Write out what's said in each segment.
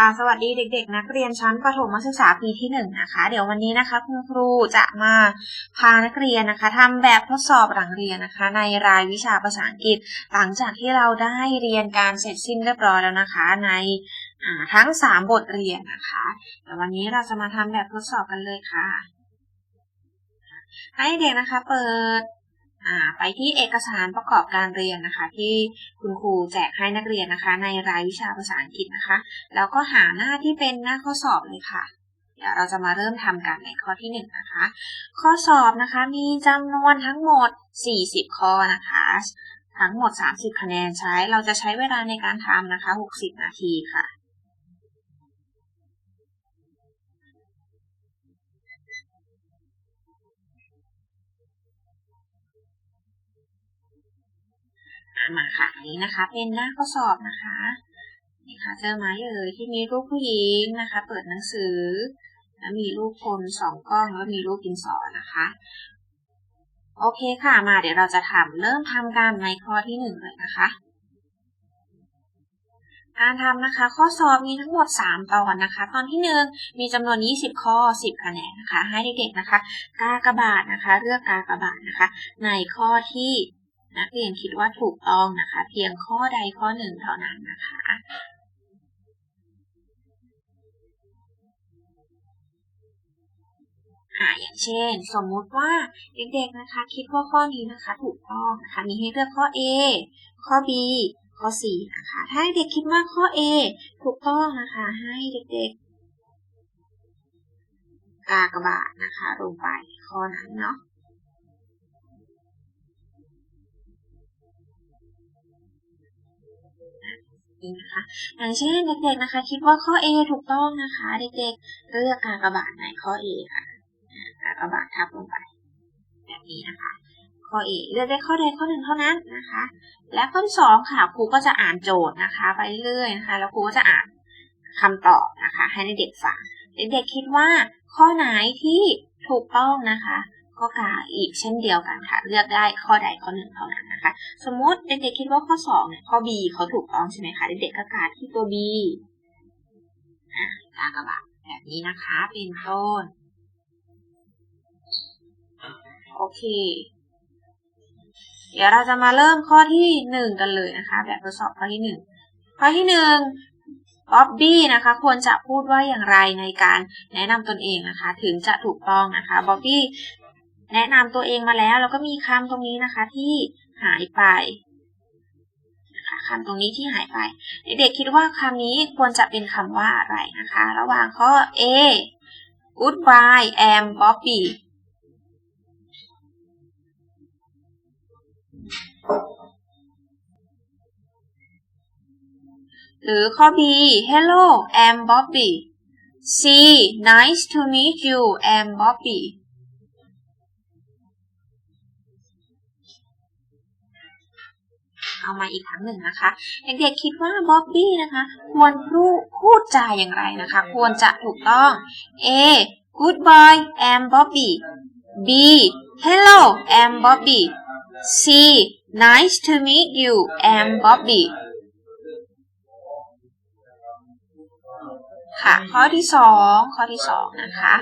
ค่ะสวัสดีเด็กๆ นักเรียนชั้นประถมศึกษาปีที่หนึ่งนะคะ เดี๋ยววันนี้นะคะคุณครูจะมาพานักเรียนนะคะทำแบบทดสอบหลังเรียนนะคะ ในรายวิชาภาษาอังกฤษ หลังจากที่เราได้เรียนการเสร็จสิ้นเรียบร้อยแล้วนะคะ ในทั้ง 3 บทเรียนนะคะเดี๋ยววันนี้เราจะมาทำแบบทดสอบกันเลยค่ะ ให้เด็กนะคะเปิด ไปที่เอกสารประกอบการเรียนนะคะ ที่คุณครูแจกให้นักเรียนนะคะ ในรายวิชาภาษาอังกฤษนะคะ แล้วก็หาหน้าที่เป็นหน้าข้อสอบเลยค่ะ เดี๋ยวเราจะมาเริ่มทำกันในข้อที่หนึ่งนะคะ ข้อสอบนะคะมีจำนวนทั้งหมด 40 ข้อนะคะ ทั้งหมด 30 คะแนนใช้ เราจะใช้เวลาในการทำนะคะ 60 นาทีค่ะ อะมาค่ะอันนี้นะคะ เป็นหน้าข้อสอบนะคะนี่ค่ะเจอไหมเอ่ยที่มีรูปผู้หญิงนะคะ เปิดหนังสือ แล้วมีรูปคนสองกล้องแล้วมีรูปดินสอนะคะ โอเคค่ะมาเดี๋ยวเราจะทำเริ่มทำกันในข้อที่หนึ่งเลยนะคะการทำนะคะ ข้อสอบมีทั้งหมด 3 ตอนนะคะ ตอนที่หนึ่งมีจำนวน 20 ข้อ 10 คะแนนนะคะ ให้เด็กๆนะคะ กากบาทนะคะ เลือกกากบาทนะคะ ในข้อที่ นักเรียนคิดว่าถูกต้องนะคะ เพียงข้อใดข้อหนึ่งเท่านั้นนะคะ อ่าอย่างเช่น สมมุติว่าเด็กๆนะคะ คิดว่าข้อนี้นะคะ ถูกต้องนะคะ มีให้เลือกข้อ A ข้อ B ข้อ C นะคะ ถ้าเด็กคิดว่าข้อ A ถูกต้องนะคะ ให้เด็กๆกากบาทนะคะลงไปข้อนั้นเนาะ นี่นะคะอย่างเช่นเด็กๆนะคะ คิดว่าข้อ A ถูกต้องนะคะ เด็กๆเลือกกากบาทในข้อ A ค่ะอ่ากากบาททับลงไป แบบนี้นะคะ ข้อ A เลือกได้ข้อใดข้อหนึ่งเท่านั้นนะคะ และข้อที่สองค่ะครูก็จะอ่านโจทย์นะคะ ไปเรื่อยนะคะ แล้วครูก็จะอ่านคำตอบนะคะ ให้เด็กๆฟังเด็กๆคิดว่าข้อไหนที่ถูกต้องนะคะ ก็กาอีกเช่นเดียวกันค่ะ เลือกได้ข้อใดข้อหนึ่งเท่านั้นนะคะ สมมติเด็กๆคิดว่าข้อสองเนี่ยข้อ B เขาถูกต้องใช่ไหมคะเด็กๆก็กาที่ตัว B อ่ากากบาทแบบนี้นะคะเป็นต้นโอเค เดี๋ยวเราจะมาเริ่มข้อที่หนึ่งกันเลยนะคะ แบบทดสอบข้อที่หนึ่งข้อที่หนึ่งบ๊อบบี้นะคะควรจะพูดว่าอย่างไรในการแนะนำตนเองนะคะ ถึงจะถูกต้องนะคะบ๊อบบี้ แนะนำตัวเองมาแล้ว แล้วก็มีคำตรงนี้นะคะที่หายไปคำตรงนี้ที่หายไป เด็กๆคิดว่าคำนี้ควรจะเป็นคำว่าอะไรนะคะ ระหว่างข้อ A Goodbye am Bobby หรือข้อ B Hello I'm Bobby C Nice to meet you I'm Bobby เอามาอีกครั้งหนึ่งนะคะ เด็กๆคิดว่าบ๊อบบี้นะคะ ควรพูดพูดจาอย่างไรนะคะ ควรจะถูกต้อง A Goodbye I'm Bobby B Hello I'm Bobby C Nice to meet you I'm Bobby ค่ะ ข้อที่สองข้อที่สองนะคะ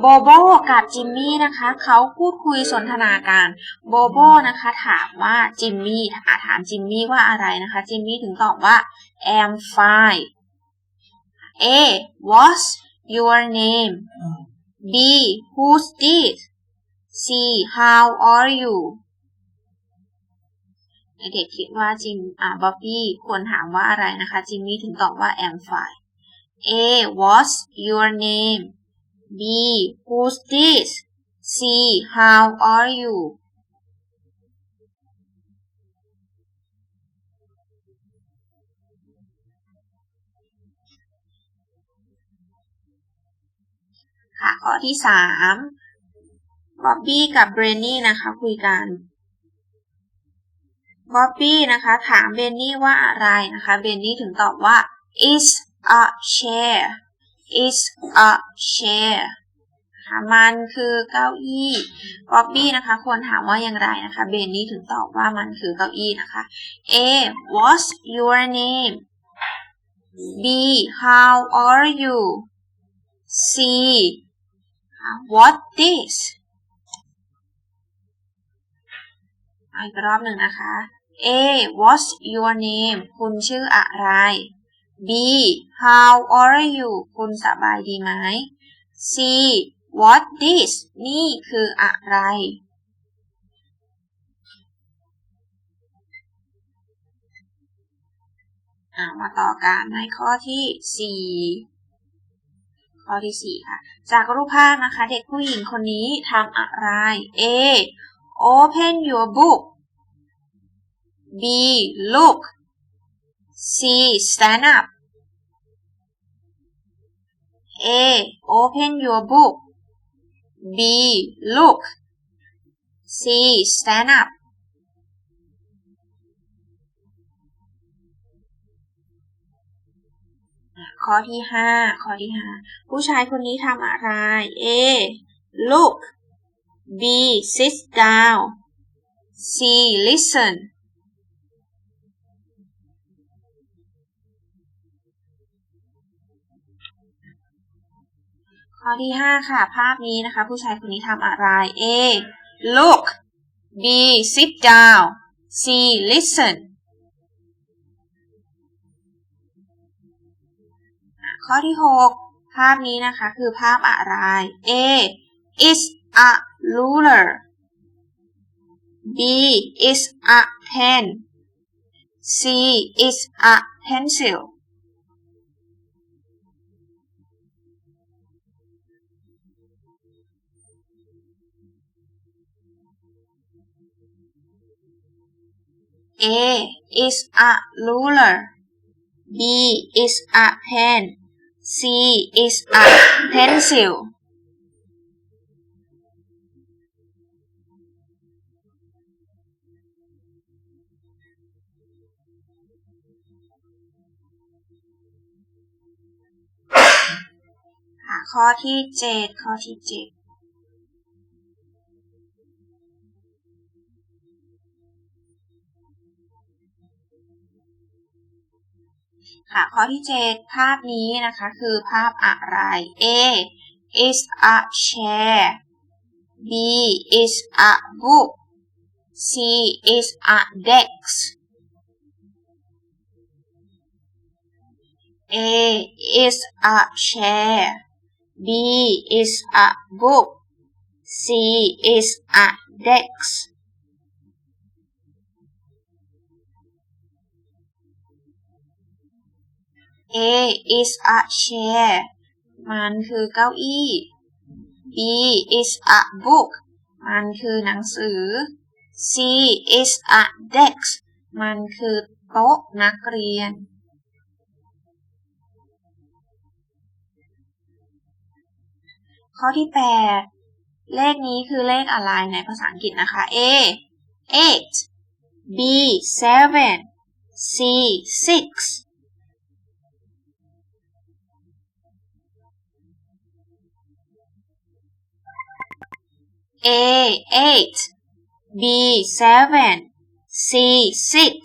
โบโบกับจิมมี่นะคะเขาพูดคุยสนทนาการโบโบนะคะถามว่าจิมมี่ถามจิมมี่ว่าอะไรนะคะจิมมี่ถึงตอบว่า am fine A what's your name B who's this C how are you เด็กๆคิดว่าจิมอ่าบ๊อบบี้ควรถามว่าอะไรนะคะ จิมมี่ถึงตอบว่า am fine A. What's your name? B. Who's this? C. How are you? ค่ะข้อที่สามบ๊อบบี้กับเบรนนี่นะคะคุยกันบ๊อบบี้นะคะถามเบนนี่ว่าอะไรนะคะ เบนนี่ถึงตอบว่า is a chair is a chair ค่ะมันคือเก้าอี้บ๊อบบี้นะคะ ควรถามว่าอย่างไรนะคะ เบนนี่ถึงตอบว่ามันคือเก้าอี้นะคะ A what's your name B how are you C what this อีกรอบหนึ่งนะคะ A what's your name คุณชื่ออะไร B how are you คุณสบายดีไหม C what this นี่คืออะไร มาต่อกันในข้อที่ 4 ข้อที่ 4 ค่ะ จากรูปภาพนะคะ เด็กผู้หญิงคนนี้ทำอะไร A open your book B look C stand up A open your book B look C stand up ข้อที่ห้าข้อที่ห้าผู้ชายคนนี้ทำอะไร A look B sit down C listen ข้อที่ห้าค่ะ ภาพนี้นะคะ ผู้ชายคนนี้ทำอะไร A look B sit down C listen ข้อที่ 6 ภาพนี้นะคะ คือภาพอะไร A is a ruler B is a pen C is a pencil A is a ruler B is a pen C is a pencil ข้อที่เจ็ดข้อที่เจ็ด ค่ะข้อที่ 7 ภาพนี้นะคะคือภาพอะไร A is a chair B is a book C is a desk A is a chair B is a book C is a desk A is a chair มันคือเก้าอี้ B is a book มันคือหนังสือ C is a desk มันคือโต๊ะนักเรียน ข้อที่ 8 เลขนี้คือเลขอะไรในภาษาอังกฤษนะคะ A 8 B 7 C 6 A eight B seven C six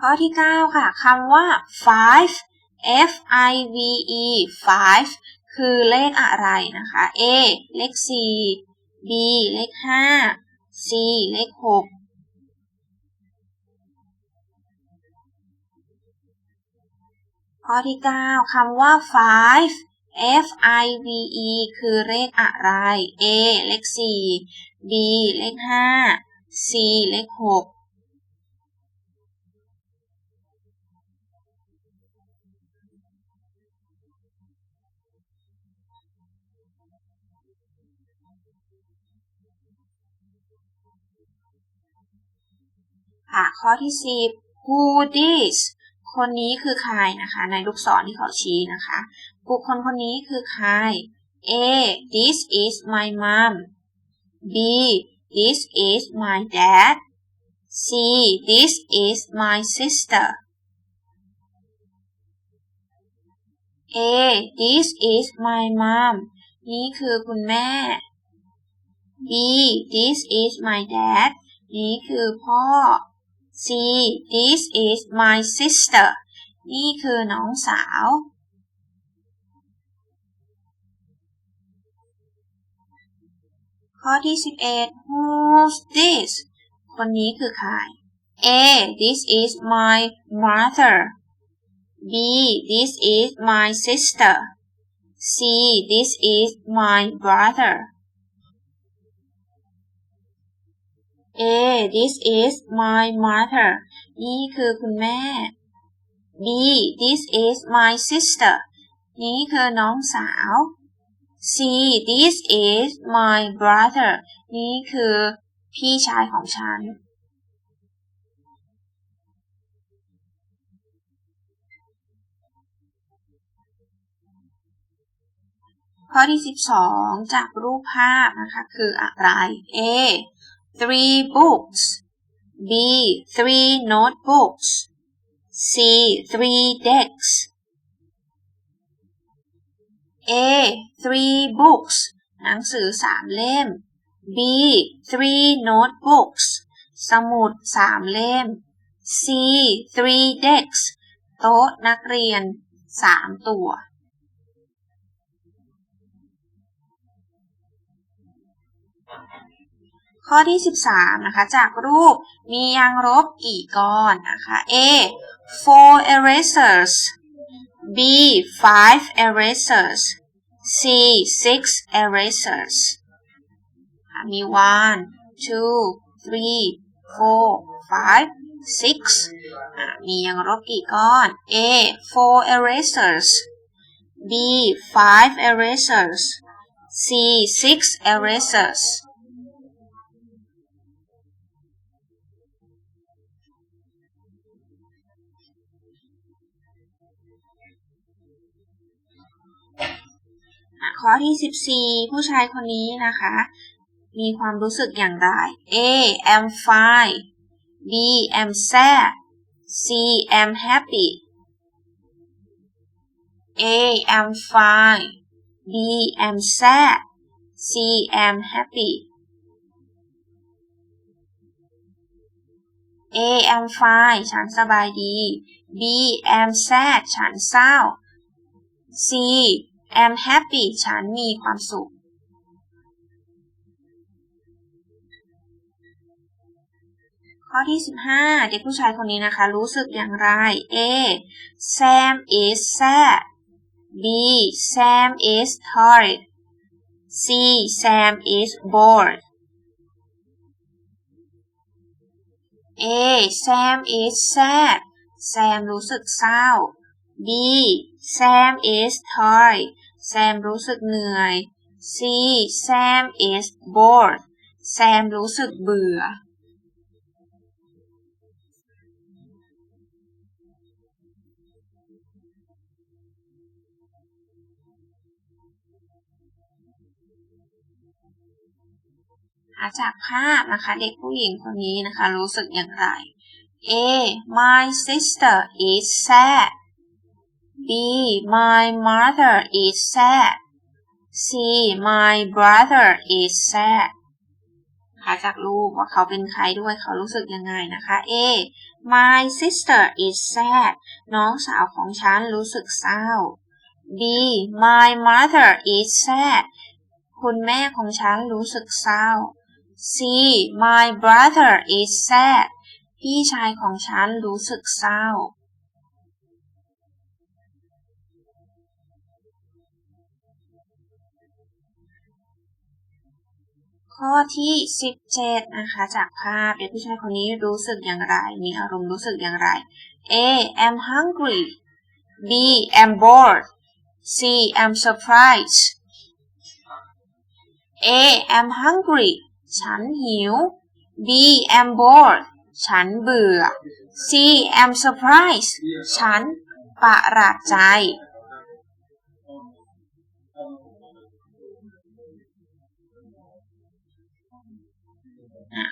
ข้อที่ 9 ค่ะคำว่า five F I V E five คือเลขอะไรนะคะ A เลข 4 B เลข 5 C เลข 6 ข้อที่ 9คำว่า five F I V E คือเลขอะไร A เลข 4 B เลข 5 C เลข 6ค่ะข้อที่ 10 who this คนนี้คือใครนะคะ ในลูกศรที่เขาชี้นะคะ บุคคลคนนี้คือใคร A this is my mom B this is my dad C this is my sister A this is my mom นี่คือคุณแม่ B this is my dad นี่คือพ่อ C this is my sister นี่คือน้องสาว ข้อที่ 11 Who's this คนนี้คือใคร A this is my mother B this is my sister C this is my brother A this is my mother นี่คือคุณแม่ B this is my sister นี่คือน้องสาว C this is my brother นี่คือพี่ชายของฉัน ข้อที่ 12 จากรูปภาพนะคะ คืออะไร A three books B three notebooks C three decks A three books หนังสือสามเล่ม B three notebooks สมุดสามเล่ม C three decks โต๊ะนักเรียนสามตัว ข้อที่ 13 นะคะ จากรูปมียางลบกี่ก้อนนะคะ A four erasers B five erasers C six erasers มี one two three four five six มียางลบกี่ก้อน A four erasers B five erasers C six erasers ข้อที่ 14 ผู้ชายคนนี้นะคะ มีความรู้สึกอย่างไร A am fine B am sad C am happy A am fine B am sad C am happy A am fine ฉันสบายดี B am sad ฉันเศร้า C am happy ฉันมีความสุข ข้อที่ 15 เด็กผู้ชายคนนี้นะคะ รู้สึกอย่างไร A Sam is sad B Sam is tired C Sam is bored A Sam is sad Sam รู้สึกเศร้า B Sam is tired Sam รู้สึกเหนื่อย C Sam is bored Sam รู้สึกเบื่อจากภาพนะคะ เด็กผู้หญิงคนนี้นะคะ รู้สึกอย่างไร A my sister is sad B my mother is sad C my brother is sad ค่ะจากรูปว่าเขาเป็นใครด้วยเขารู้สึกยังไงนะคะ A my sister is sad น้องสาวของฉันรู้สึกเศร้า B my mother is sad คุณแม่ของฉันรู้สึกเศร้า C my brother is sad พี่ชายของฉันรู้สึกเศร้า ข้อที่ 17 นะคะ จากภาพเด็กผู้ชายคนนี้รู้สึกอย่างไร มีอารมณ์รู้สึกอย่างไร A am hungry B am bored C am surprised A am hungry ฉันหิว B am bored ฉันเบื่อ C am surprised ฉันประหลาดใจ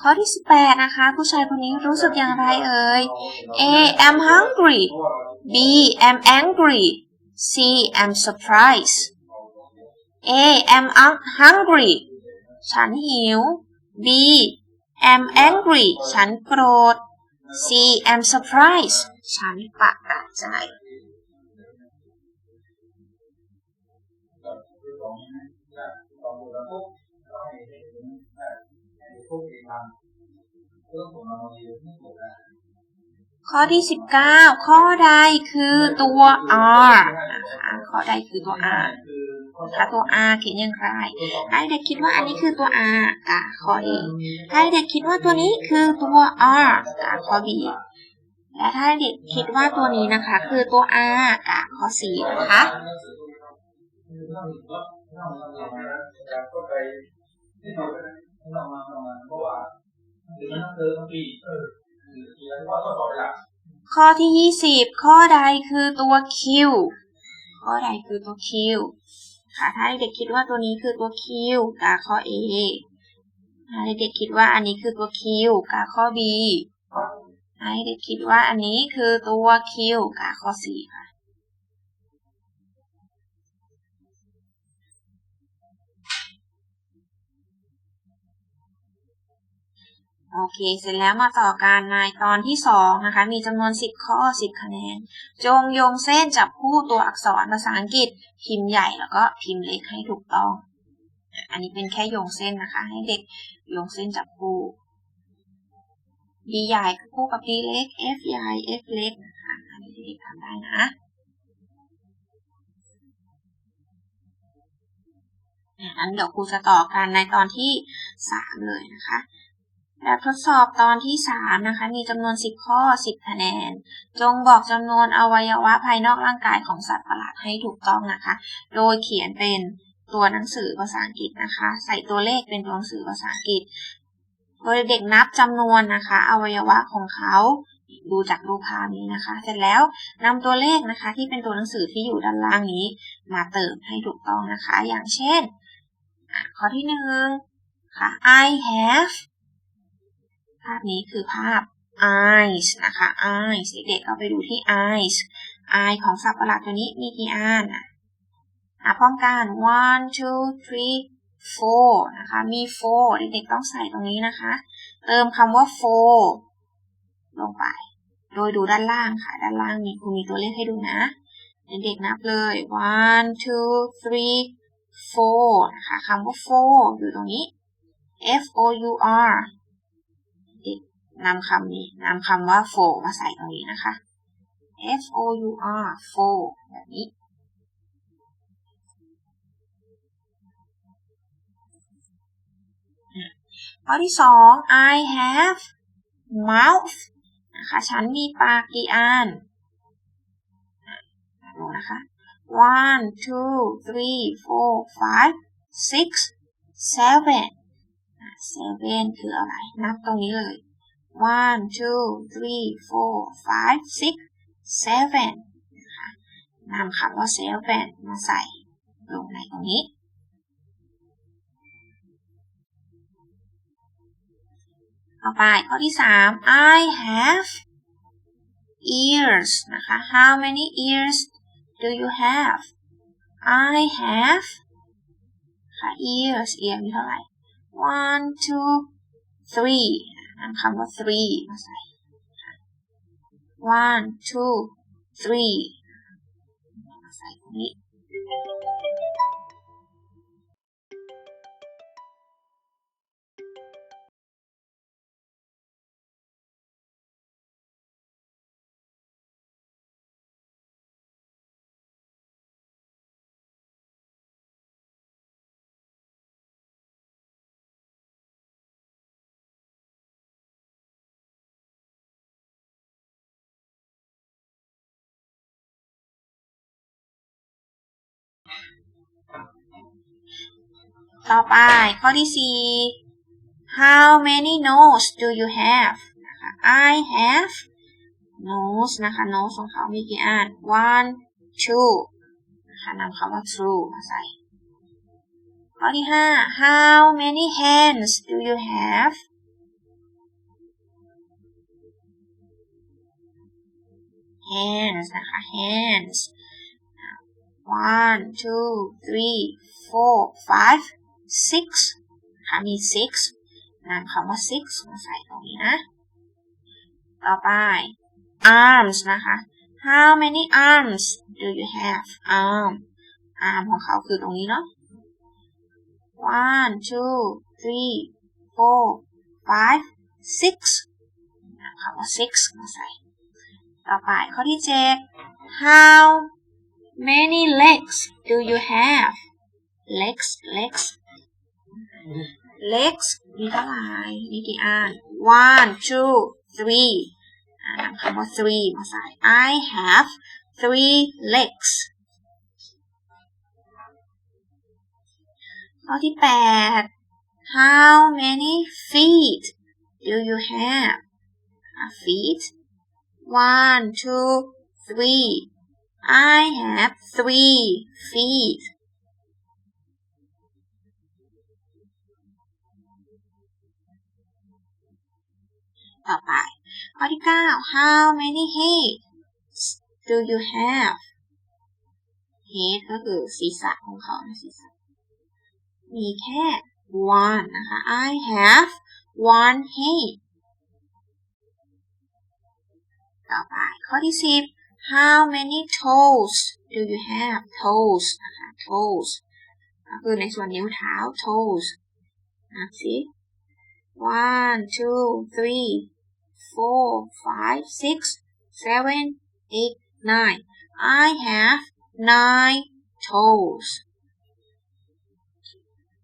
ข้อที่ 18 นะคะ ผู้ชายคนนี้รู้สึกอย่างไรเอ่ย A am hungry B am angry C am surprised A am hungry ฉันหิว B am angry ฉันโกรธ C am surprised ฉันประหลาดใจ ข้อที่ 19 ข้อใดคือตัว R นะคะข้อใดคือตัว R ถ้าตัว R เขียนอย่างไร ให้เด็กคิดว่าอันนี้คือตัว R กะข้อ A ให้เด็กคิดว่าตัวนี้คือตัว R กะข้อ B และถ้าเด็กคิดว่าตัวนี้นะคะ คือตัว R กะข้อ C นะคะ ข้อที่20ข้อใดคือตัว Q ข้อใดคือตัว Q ค่ะถ้าเด็กคิดว่าตัวนี้คือตัว Q กาข้อ A ถ้าเด็กคิดว่าอันนี้คือตัว Q กาข้อ B ให้เด็กคิดว่าอันนี้คือตัว Q กาข้อ C ค่ะ โอเค เสร็จแล้วมาต่อการในตอนที่สองนะคะ มีจำนวน 10 ข้อ 10 คะแนน จงโยงเส้นจับคู่ตัวอักษรภาษาอังกฤษ พิมพ์ใหญ่แล้วก็พิมพ์เล็กให้ถูกต้อง อันนี้เป็นแค่โยงเส้นนะคะ ให้เด็กโยงเส้นจับคู่ D ใหญ่คู่กับ D เล็ก F ใหญ่ F เล็กนะคะอันนี้เด็กทำได้นะอันเดี๋ยวครูจะต่อกันในตอนที่สามเลยนะคะ แบบทดสอบตอนที่ 3 นะคะ มีจำนวน 10 ข้อ 10 คะแนน จงบอกจำนวนอวัยวะภายนอกร่างกายของสัตว์ประหลาดให้ถูกต้องนะคะ โดยเขียนเป็นตัวหนังสือภาษาอังกฤษนะคะ ใส่ตัวเลขเป็นตัวหนังสือภาษาอังกฤษ โดยเด็กนับจำนวนนะคะ อวัยวะของเขาดูจากรูปภาพนี้นะคะ เสร็จแล้วนำตัวเลขนะคะ ที่เป็นตัวหนังสือที่อยู่ด้านล่างนี้ มาเติมให้ถูกต้องนะคะ อย่างเช่น ข้อที่หนึ่งค่ะ I have าพนี้คือภาพ eyes นะคะ eyes เด็กๆก็ไปดูที่ eyes eye ของสัตว์ประหลาดตัวนี้มีกี่อันอะพร้อมกัน one two three four นะคะ มี four เด็กๆต้องใส่ตรงนี้นะคะ เติมคำว่า four ลงไป โดยดูด้านล่างค่ะ ด้านล่างนี้ครูมีตัวเลขให้ดูนะ เด็กๆนับเลย one two three four นะคะคำว่า four อยู่ตรงนี้ f o u r นำคำนี้นำคำว่า for มาใส่ตรงนี้นะคะ f o u r for แบบนี้ ข้อที่สอง I have mouth นะคะ ฉันมีปากกี่อันดูนะคะ one two three four five six seven seven คืออะไร นับตรงนี้เลย one two three four five six seven นะคะนำคำว่า seven มาใส่ลงในตรงนี้ต่อไปข้อที่สาม I have ears นะคะ how many ears do you have I have ค่ะ ears ear มีเท่าไหร่ one two three นำคำว่า three มาใส่ one two three มาใส่ตรงนี้ ต่อไปข้อที่สี่ how many nose do you have นะคะ I have nose นะคะ nose ของเขามีกี่อัน one two นะคะนำคำว่า true มาใส่ ข้อที่ห้า how many hands do you have hands นะคะ hands one two three four five six นะคะมี six นำคำว่า six มาใส่ตรงนี้นะ ต่อไป arms นะคะ how many arms do you have arm arm ของเขาคือตรงนี้เนาะ one two three four five six นำคำว่า six มาใส่ ต่อไปข้อที่เจ็ด how many legs do you have legs legs legs มีเท่าไหร่มีกี่อัน one two three อ่านำคำว่า three มาใส่ I have three legs ข้อที่แปด how many feet do you have uh, feet one two three I have three feet ต่อไป ข้อที่เก้า how many heads do you have head ก็คือศีรษะของเขาศีรษะมีแค่ one นะคะ I have one head ต่อไป ข้อที่สิบ how many toes do you have toes นะคะ toes ก็คือในส่วนนิ้วเท้า toes นะสิ one two three four five six seven eight nine I have nine toes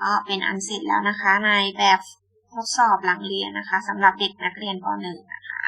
ก็เป็นอันเสร็จแล้วนะคะในแบบทดสอบหลังเรียนนะคะสำหรับเด็กนักเรียนป .1 นะคะ